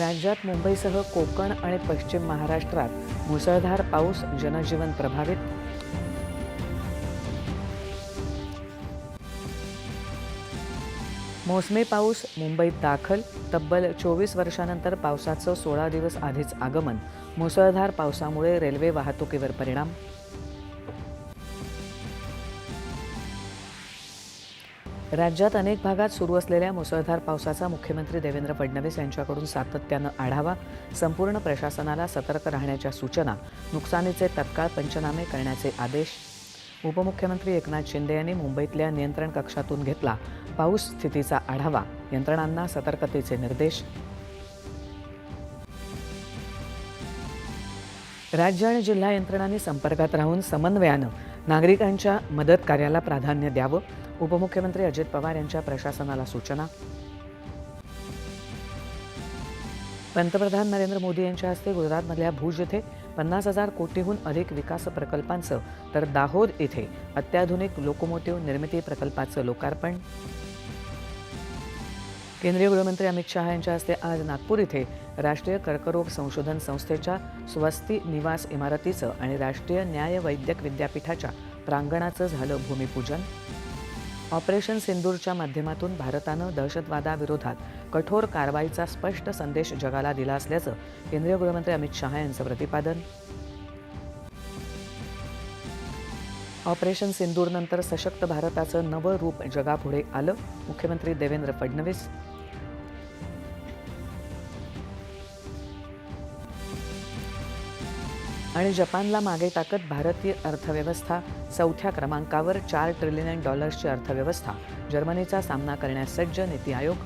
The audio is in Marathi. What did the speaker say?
राज्यात मुंबईसह कोकण आणि पश्चिम महाराष्ट्रात मुसळधार पाऊस जनजीवन प्रभावित. मोसमी पाऊस मुंबईत दाखल. तब्बल चोवीस वर्षानंतर पावसाचं सोळा दिवस आधीच आगमन. मुसळधार पावसामुळे रेल्वे वाहतुकीवर परिणाम. राज्यात अनेक भागात सुरू असलेल्या मुसळधार पावसाचा मुख्यमंत्री देवेंद्र फडणवीस यांच्याकडून सातत्यानं आढावा संपूर्ण प्रशासनाला सतर्क राहण्याच्या सूचना नुकसानीचे तत्काळ पंचनामे करण्याचे आदेश. उपमुख्यमंत्री एकनाथ शिंदे यांनी मुंबईतल्या नियंत्रण कक्षातून घेतला पाऊस स्थितीचा आढावा यंत्रणांना सतर्कतेचे निर्देश. राज्य आणि जिल्हा यंत्रणांनी संपर्कात राहून समन्वयानं नागरिकांच्या मदत कार्याला प्राधान्य द्यावं उपमुख्यमंत्री अजित पवार यांच्या प्रशासनाला सूचना. पंतप्रधान नरेंद्र मोदी यांच्या हस्ते गुजरातमधल्या भुज येथे पन्नास हजार कोटीहून अधिक विकास प्रकल्पांचं तर दाहोद येथे अत्याधुनिक लोकोमोटिव्ह निर्मिती प्रकल्पाचं लोकार्पण. केंद्रीय गृहमंत्री अमित शहा यांच्या हस्ते आज नागपूर इथे राष्ट्रीय कर्करोग संशोधन संस्थेच्या स्वस्ती निवास इमारतीचं आणि राष्ट्रीय न्याय वैद्यक विद्यापीठाच्या प्रांगणाचं झालं भूमिपूजन. ऑपरेशन सिंदूरच्या माध्यमातून भारतानं दहशतवादाविरोधात कठोर कारवाईचा स्पष्ट संदेश जगाला दिला असल्याचं केंद्रीय गृहमंत्री अमित शहा यांचं प्रतिपादन. ऑपरेशन सिंदूरनंतर सशक्त भारताचं नवं रूप जगापुढे आलं मुख्यमंत्री देवेंद्र फडणवीस आणि जपानला मागे टाकत भारतीय अर्थव्यवस्था चौथ्या क्रमांकावर चार ट्रिलियन डॉलर्सची अर्थव्यवस्था. जर्मनीचा सामना करण्यास सज्ज नीती आयोग